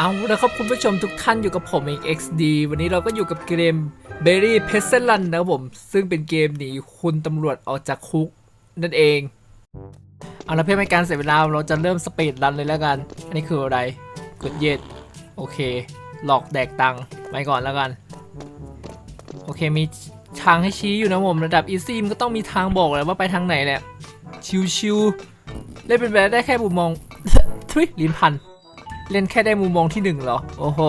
เอาละครับคุณผู้ชมทุกท่านอยู่กับผมเอง XD วันนี้เราก็อยู่กับเกม Berry p e s t l a n นะครับผม ซึ่งเป็นเกมหนีคุณตำรวจออกจากคุกนั่นเอง เอาละเพื่อไม่ให้การเสียเวลาเราจะเริ่มสปีดรันเลยแล้วกัน อันนี้คืออะไรกดเย็ดโอเค หลอกแดกตังไปก่อนแล้วกัน โอเคมีทางให้ชี้อยู่นะผมระดับ Easy มันก็ต้องมีทางบอกแหละว่าไปทางไหนแหละ ชิวๆเล่นเป็นไปได้แค่มุมมองทุยลิ้นพัน เล่นแค่ได้มุมมองที่หนึ่งเหรอ โอ้โห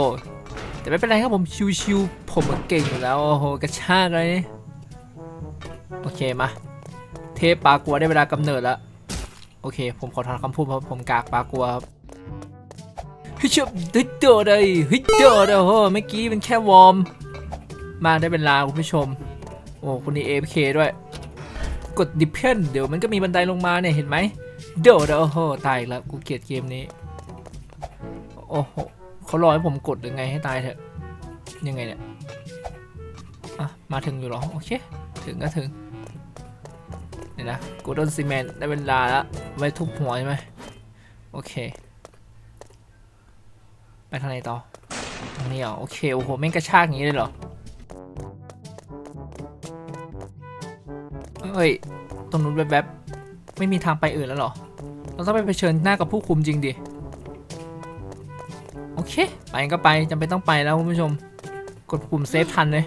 แต่ไม่เป็นไรครับผมชิวๆผมเก่งอยู่แล้ว โอ้โห กระชากเลยนี่โอเคมา เทปปลากัวได้เวลากำเนิดแล้ว โอเค ผมขอถอนคำพูดเพราะผมกากปลากัวครับฮ้ยเชบเฮ้ยเจอเลยฮ้ยเจอเลยโอ้โหเมื่อกี้เป็นแค่วอร์ม มาได้เป็นลาคุณผู้ชม โอ้คุณนี่ AFK ด้วย กดดิเพนเดี๋ยวมันก็มีบันไดลงมาเนี่ยเห็นไหมเดี๋ยวเดี๋ยวโอ้โหตายแล้วกูเกลียดเกมนี้ โอ้โหเขารอให้ผมกดหรือไงให้ตายเถอะ ยังไงเนี่ยอะมาถึงอยู่หรอ โอเค ถึงก็ถึงเดี๋ยนะกูโดนซีเมนต์ได้เวลาแล้วไว้ทุบหัวใช่ไหมโอเค ไปทางไหนต่อทางนี้เหรอโอเค โอ้โหแม่งกระชากอย่างนี้เลยเหรอ เอ้ย ตรงนู้นแบบแบบๆไม่มีทางไปอื่นแล้วหรอ เราต้องไปเผชิญหน้ากับผู้คุมจริงดิ โอเค ไปก็ไปจำเป็นต้องไปแล้วคุณผู้ชม กดปุ่มเซฟทันเลย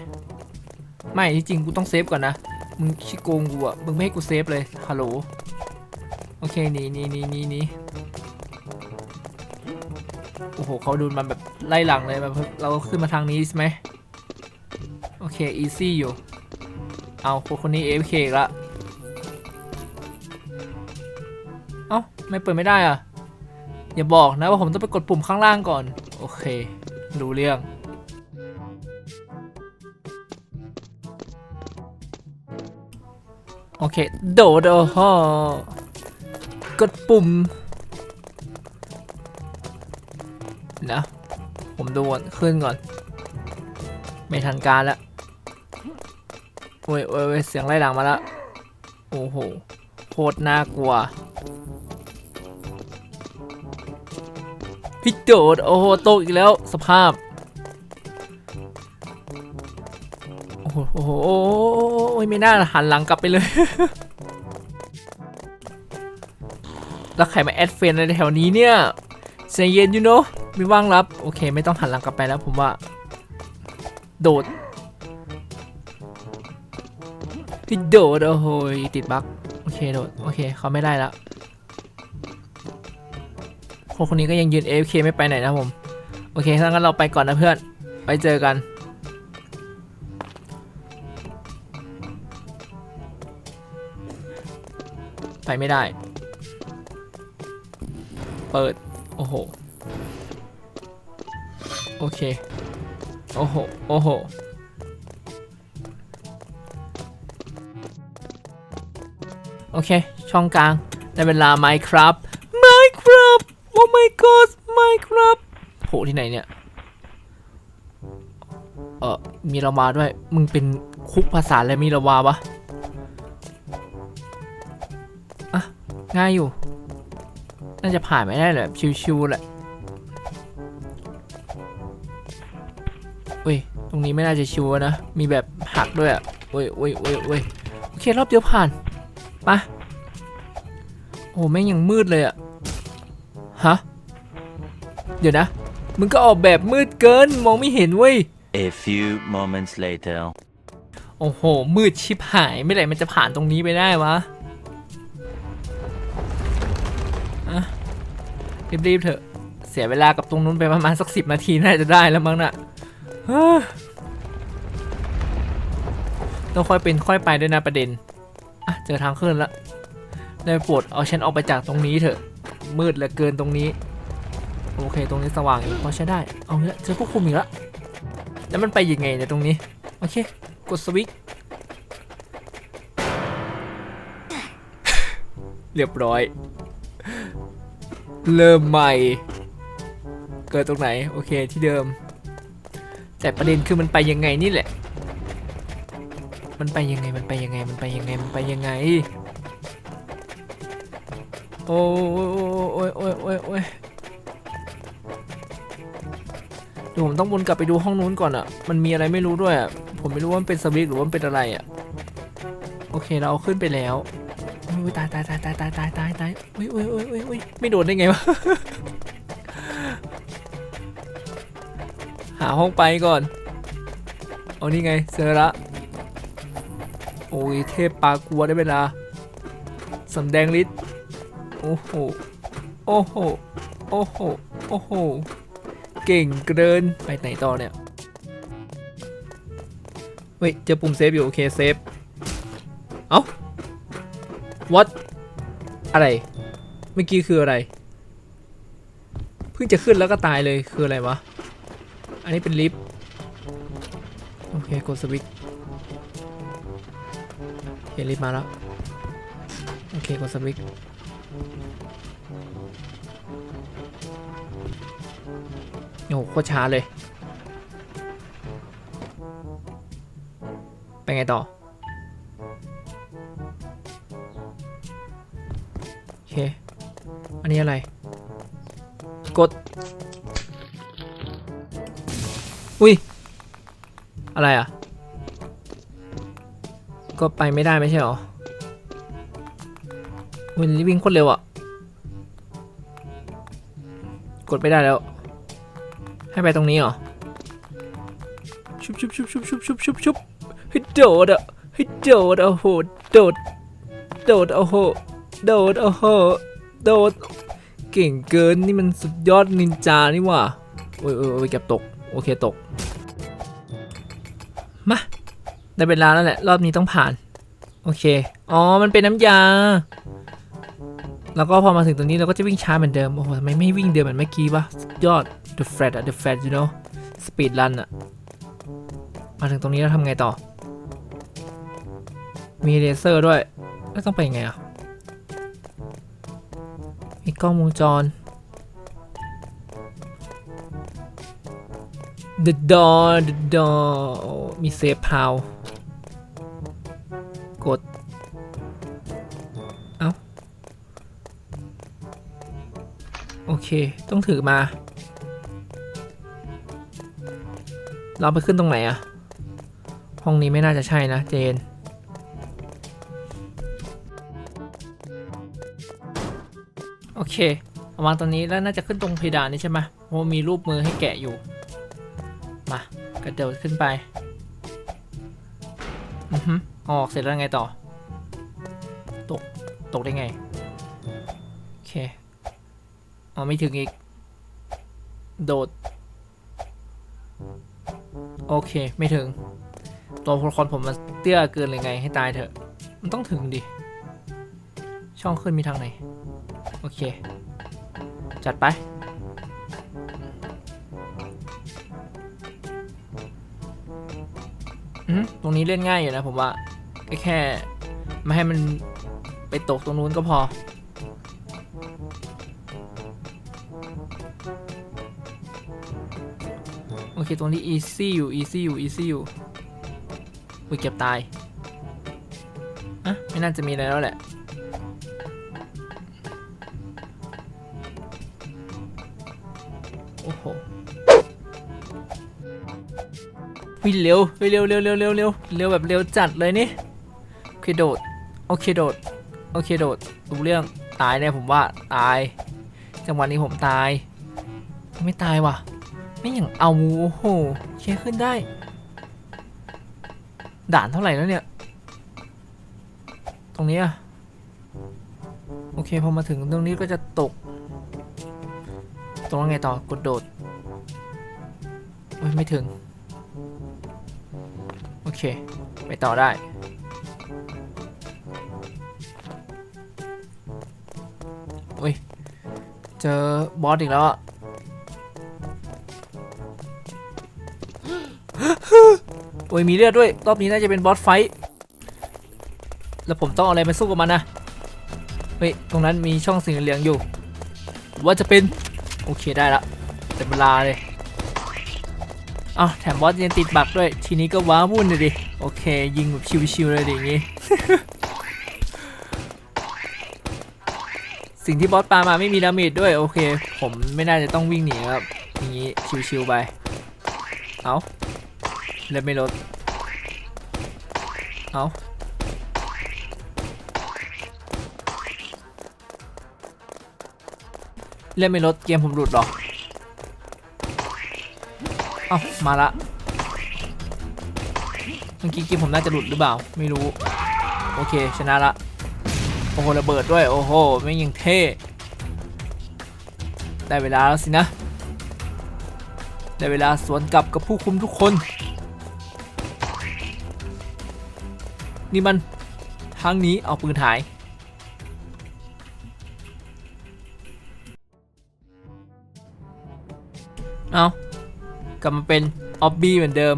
ไม่จริงกูต้องเซฟก่อนนะ มึงขี้โกงกูอะมึงไม่ให้กูเซฟเลย ฮัลโหล โอเคหนีหนีหนีหนีหนีโอ้โหเขาดูมันแบบไล่หลังเลยแบบเราขึ้นมาทางนี้ใช่ไหมโอเคอีซี่อยู่ เอาคนคนนี้ AFK อีกละเอ้าไม่เปิดไม่ได้อะอย่าบอกนะว่าผมต้องไปกดปุ่มข้างล่างก่อน โอเครู้เรื่อง โอเค โดดโอ้โหกดปุ่มนะ ผมดูก่อนขึ้นก่อน ไม่ทันการแล้ว โอ้ยโอ้ยโอ้ยเสียงไล่หลังมาแล้วโอ้โหโคตรน่ากลัวพี่โดดโอ้โหตกอีกแล้วสภาพ โอ้โหโอ้ยไม่น่าหันหลังกลับไปเลย แล้วใครมาแอดเฟนในแถวนี้เนี่ยใจเย็นอยู่เนาะไม่ว่างรับ โอเค ไม่ต้องหันหลังกลับไปแล้วผมว่า โดด พี่โดดโอ้โหติดบั๊กโอเคโดดโอเคเขาไม่ได้ล้วคนคนนี้ก็ยังยืน AFK ไม่ไปไหนนะผม โอเคถ้างั้นเราไปก่อนนะเพื่อน ไปเจอกันไปไม่ได้ เปิด โอ้โห โอเค โอ้โห โอ้โห โอเค ช่องกลางได้เวลา Minecraft Minecraft Oh my god Minecraft โหที่ไหนเนี่ย เออมีลาวาด้วย มึงเป็นคุกภาษาอะไรมีลาวาวะ อะ ง่ายอยู่ น่าจะผ่านไม่ได้แหละ ชิวๆแหละเว้ย ตรงนี้ไม่น่าจะชิวนะ มีแบบหักด้วยอะเว้ยเว้ยเว้ยเว้ยโอเค รอบเดียวผ่าน มาโอ้แม่งยังมืดเลยอะฮะ เดี๋ยวนะ มึงก็ออกแบบมืดเกินมองไม่เห็นเว้ย A few moments later. โอ้โห มืดชิบหายไม่ไหร่มันจะผ่านตรงนี้ไปได้วะอะรีบๆเถอะ เสียเวลากับตรงนู้นไปประมาณสักสิบนาทีน่าจะได้แล้วมั้งน่ะเฮ้อต้องค่อยเป็นค่อยไปด้วยนะประเด็น อะเจอทางขึ้นแล้วได้โปรดเอาฉันออกไปจากตรงนี้เถอะ มืดเหลือเกินตรงนี้ โอเคตรงนี้สว่างอยู่พอใช้ได้ เอาละเจอควบคุมอีกแล้วแล้วมันไปยังไงเนี่ยตรงนี้ โอเค กดสวิตช์เรียบร้อย เริ่มใหม่ เกิดตรงไหน โอเคที่เดิม แต่ประเด็นคือมันไปยังไงนี่แหละ มันไปยังไงมันไปยังไงมันไปยังไงมันไปยังไง โอ้ยโอ้ยโอ้ยโอ้ยโอ้ยเดี๋ยวผมต้องวนกลับไปดูห้องนู้นก่อนอะมันมีอะไรไม่รู้ด้วยอะผมไม่รู้ว่ามันเป็นสวิตช์หรือว่ามันเป็นอะไรอะโอเคเราเอาขึ้นไปแล้วอุ้ยตายตายตายตายตายตายตายตายอุ้ยอุ้ยอุ้ยอุ้ยอุ้ยไม่โดนได้ไงวะ หาห้องไปก่อน เอานี่ไงเจอละ โอ้ยเทพปลากลัวได้เวลาสำแดงฤทธิ์โอ้โห โอ้โห โอ้โห โอ้โห เก่งเกิน ไปไหนต่อเนี่ย เฮ้ย เจอปุ่มเซฟอยู่ โอเค เซฟ เอ้า what อะไร เมื่อกี้คืออะไร เพิ่งจะขึ้นแล้วก็ตายเลย คืออะไรวะ อันนี้เป็นลิฟต์ โอเค กดสวิตช์ เห็นลิมาแล้ว โอเคกดสวิตช์โอ้โหโคตรช้าเลยไปไงต่อ โอเค อันนี้อะไร กด อุ้ย อะไรอะ ก็ไปไม่ได้ไม่ใช่หรอวันนี้วิ่งโคตรเร็วอะกดไม่ได้แล้ว ให้ไปตรงนี้เหรอ ชุบชุบชุบชุบชุบชุบชุบชุบให้โดดอะให้โดดโอ้โหโดด โดดโอ้โหโดดโอ้โหโดด เก่งเกินนี่มันสุดยอดนินจานี่ว่าโอ้ยโอ้ยโอ้ยเก็บตก โอเคตก ได้เวลาแล้วแหละ รอบนี้ต้องผ่าน โอเค อ๋อ มันเป็นน้ำยา แล้วก็พอมาถึงตรงนี้เราก็จะวิ่งช้าเหมือนเดิม โอ้โหทำไมไม่วิ่งเดิมเหมือนเมื่อกี้วะยอด the flat อะ the flat you know speed run อะมาถึงตรงนี้แล้วทำไงต่อ มีเลเซอร์ด้วย แล้วต้องไปยังไงอะมีกล้องวงจร the door the door มีเซฟพาวก เค ต้องถือมา เราไปขึ้นตรงไหนอะห้องนี้ไม่น่าจะใช่นะ เจน โอเคเอาวางตรงนี้แล้วน่าจะขึ้นตรงเพดานนี่ใช่ไหมเพราะมีรูปมือให้แกะอยู่ มากระโดดขึ้นไป อือฮึออกเสร็จแล้วไงต่อ ตก ตกได้ไง อ๋อไม่ถึงอีก โดด โอเคไม่ถึง ตัวละครผมมันเตี้ยเกินเลยไงให้ตายเถอะ มันต้องถึงดิ ช่องขึ้นมีทางไหน โอเค จัดไปอืมตรงนี้เล่นง่ายอยู่นะผมว่า แค่แค่ไม่ให้มันไปตกตรงนู้นก็พอ ตรงนี้ easy อยู่ easy อยู่ easy อยู่อุ้ยเก็บตายอะไม่น่าจะมีอะไรแล้วแหละโอ้โหวิ่งเร็ววิ่งเร็วเร็วเร็วเร็วเร็วเร็วแบบเร็วจัดเลยนี่โอเคโดดโอเคโดดโอเคโดดรู้เรื่องตายแน่ผมว่าตาย จังหวะนี้ผมตาย ไม่ตายว่ะ ไม่อย่างเอาโอ้โหโอเคขึ้นได้ ด่านเท่าไหร่แล้วเนี่ย ตรงนี้อะโอเคพอมาถึงตรงนี้ก็จะตก ตรงนั้นไงต่อกดโดดโอ้ยไม่ถึง โอเค ไปต่อได้โอ้ยเจอบอสอีกแล้วอะ โอ้ยมีเลือดด้วย รอบนี้น่าจะเป็นบอสไฟท์แล้วผมต้องเอาอะไรมาสู้กับมันนะ เฮ้ย ตรงนั้นมีช่องสีเหลืองอยู่ ว่าจะเป็น โอเคได้ละเต็มเวลาเลยอ้าวแถมบอสยังติดบักด้วย ทีนี้ก็ว้าวุ่นเลยดิ โอเค ยิงแบบชิวๆเลยดิอย่างงี้ สิ่งที่บอสปามาไม่มีดาเมจด้วย โอเค ผมไม่น่าจะต้องวิ่งหนีครับอย่างนี้ชิวๆไป เอาเล่นไม่ลด เอาเล่นไม่ลดเกมผมหลุดหรอ เอามาละ เมื่อกี้เกมผมน่าจะหลุดหรือเปล่า ไม่รู้ โอเค ชนะละ โอ้โห ระเบิดด้วย โอ้โห ไม่ยังเท่ ได้เวลาแล้วสินะ ได้เวลาสวนกลับกับผู้คุมทุกคน นี่มันทางนี้เอาปืนหาย เอากลับมาเป็นออบบี้เหมือนเดิม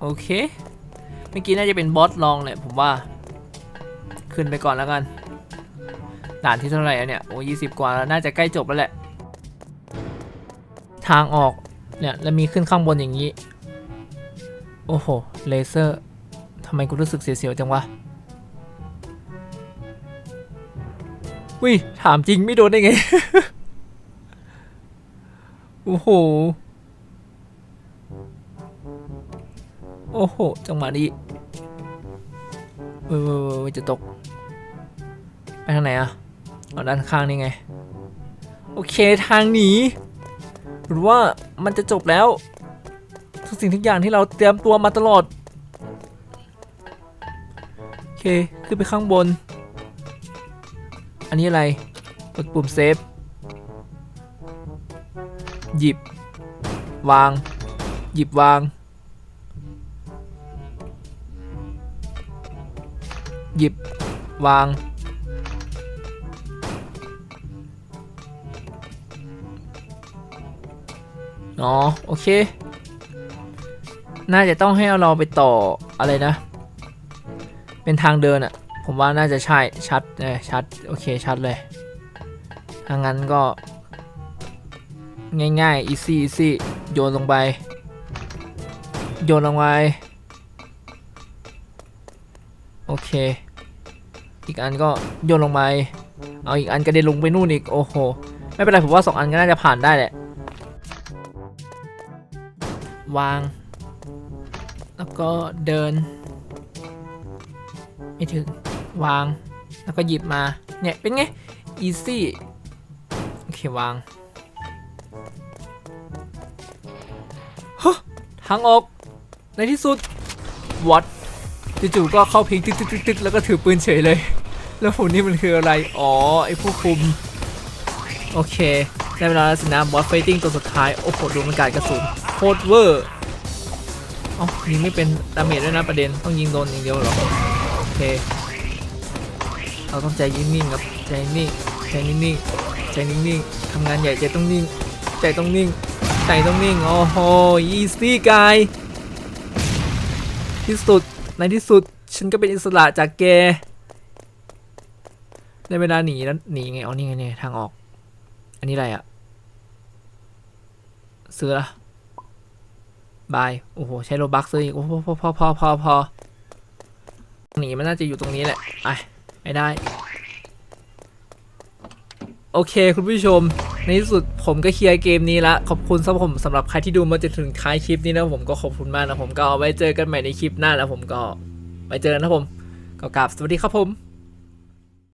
โอเค เมื่อกี้น่าจะเป็นบอสลองแหละผมว่า ขึ้นไปก่อนแล้วกันด่านที่เท่าไหร่เนี่ย โอ้ยี่สิบกว่าแล้ว น่าจะใกล้จบแล้วแหละ ทางออก เนี่ยแล้วมีขึ้นข้างบนอย่างนี้ โอ้โห เลเซอร์ทำไมกูรู้สึกเสียวๆจังวะวิถามจริงไม่โดนได้ไง โอ้โห โอ้โห จังหวะนี้เว้ยเว้ยจะตก ไปทางไหนอะเอาด้านข้างนี่ไง โอเคทางหนีหรือว่า มันจะจบแล้ว ทุกสิ่งทุกอย่างที่เราเตรียมตัวมาตลอด โอเค ขึ้นไปข้างบน อันนี้อะไร กดปุ่มเซฟ หยิบ วาง หยิบวาง หยิบ วาง อ๋อโอเค น่าจะต้องให้เราไปต่ออะไรนะ เป็นทางเดินอะผมว่าน่าจะใช่ชัดเลยชัดโอเคชัดเลยถ้างั้นก็ ง่ายๆ easy easy โยนลงไป โยนลงไป โอเค อีกอันก็โยนลงไป เอาอีกอันกระเด็นลงไปนู่นอีก โอ้โห ไม่เป็นไรผมว่าสองอันก็น่าจะผ่านได้แหละ วาง แล้วก็เดิน ไม่ถึง วาง แล้วก็หยิบมา เนี่ย เป็นไง easy โอเค วางฮะทางออก ในที่สุดวัดจู่ๆก็เข้าเพลงตึ๊กตึกตึกตึกแล้วก็ถือปืนเฉยเลย แล้วผมนี่มันคืออะไร อ๋อ ไอ้ผู้คุม โอเค ได้เวลาแล้วสินะบอสไฟติ้งตัวสุดท้าย โอ้โห ดูมันการกระสุน โคตรเวอร์เอ้ายิงไม่เป็นดาเมจด้วยนะประเด็นต้องยิงโดนอย่างเดียวหรอโอเคเราต้องใจนิ่งๆครับใจนิ่งใจนิ่งๆใจนิ่งๆทำงานใหญ่ใจต้องนิ่งใจต้องนิ่งใจต้องนิ่งโอ้โหอีซี่กายที่สุดในที่สุดฉันก็เป็นอิสระจากแกในเวลาหนีแล้วหนีไงอ๋อนี่ไงเนี่ยทางออก อันนี้อะไรอะซื้อละ บาย โอ้โห ใช้โลบักซื้ออีก โอ้โหพอพอพอพอพอหนีมันน่าจะอยู่ตรงนี้แหละไปไม่ได้ โอเคคุณผู้ชม ในที่สุดผมก็เคลียร์เกมนี้ละ ขอบคุณสำหรับผมสำหรับใครที่ดูมาจนถึงท้ายคลิปนี้นะผมก็ขอบคุณมากนะผมก็ไว้เจอกันใหม่ในคลิปหน้าแล้วผมก็ไว้เจอกันนะผมก็กราบสวัสดีครับผม